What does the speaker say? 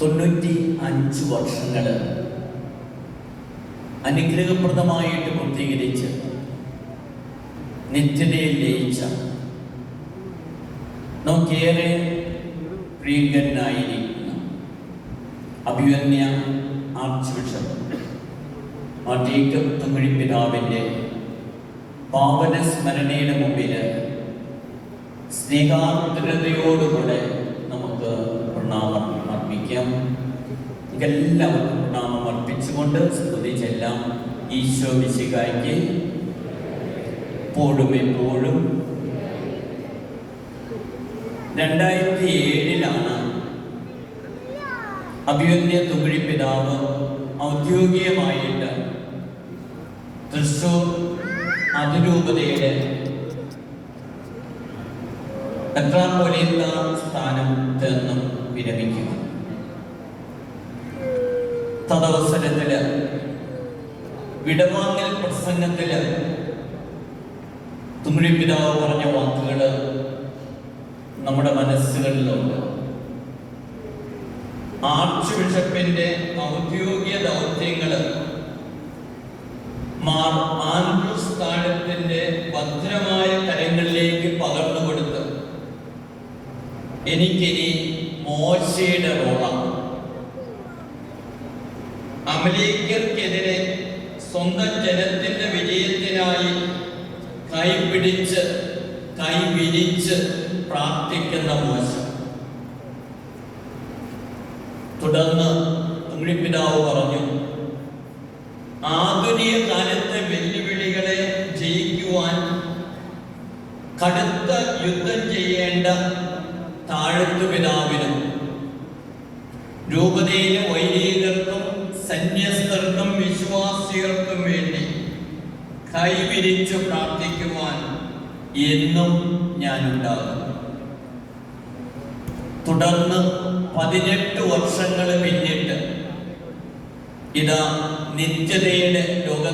തൊണ്ണൂറ്റി അഞ്ച് വർഷങ്ങൾ അനുഗ്രഹപ്രദമായിട്ട് പൂർത്തീകരിച്ച് നിത്യതയിൽ ലയിച്ച നമുക്കേറെ പ്രിയങ്കരനായിരിക്കുന്ന അഭിവന്യ ആർച്ച് ബിഷപ്പ് മാറ്റീക്കം തുങ്ങഴി പിതാവിന്റെ പാവന സ്മരണയുടെ മുമ്പിൽ സ്നേഹാർദ്രതയോടുകൂടെ നമുക്ക് പ്രണാമം അർപ്പിക്കാം എല്ലാവർക്കും നാമം അർപ്പിച്ചുകൊണ്ട് സ്തുതി ചെല്ലാം ഈശോ വിശികായ്ക്ക് എപ്പോഴും എപ്പോഴും. രണ്ടായിരത്തി ഏഴിലാണ് അഭിവന്യ തുകഴി പിതാവ് ഔദ്യോഗികമായിട്ട് തൃശൂർ അതിരൂപതയുടെ മെത്രാപ്പൊലീത്ത സ്ഥാനത്ത് നിന്നും വിരമിക്കുക. തദവസരത്തിൽ വിടവാങ്ങൽ പ്രസംഗത്തിൽ തുമ്പി പിതാവ് പറഞ്ഞ വാക്കുകൾ നമ്മുടെ മനസ്സുകളിലുണ്ട്. ആർച്ച് ബിഷപ്പിന്റെ ഔദ്യോഗിക ദൗത്യങ്ങൾ മാർ ആൻഡ്രൂസ് താഴത്തിന്റെ ഭദ്രമായ കരങ്ങളിലേക്ക് പകർന്നു കൊടുത്ത് എനിക്കിനി മോശയുടെ റോളാണ്. അമലേക്കർക്കെതിരെ സ്വന്തം ജനത്തിന്റെ വിജയത്തിനായി കൈപിടിച്ച് കൈവിരിച്ച് പ്രാർത്ഥിക്കുന്ന മോശം. തുടർന്ന് തുമ്മിപ്പിതാവ് പറഞ്ഞു ആധുനിക കാലത്തെ വെല്ലുവിളികളെ ജയിക്കുവാൻ കടുത്ത യുദ്ധം ചെയ്യേണ്ട താഴത്തു പിതാവിനും രൂപതയിലെ വൈദികർക്കും സന്യസ്തർക്കും വിശ്വാസികൾക്കും വേണ്ടി കൈവിരിച്ചു പ്രാർത്ഥിക്കുവാൻ എന്നും ഞാൻ ഞാനുണ്ടാകും തുടർന്ന് പതിനെട്ട് വർഷങ്ങൾ പിന്നിട്ട് ഇതാ നിത്യതയുടെ ലോക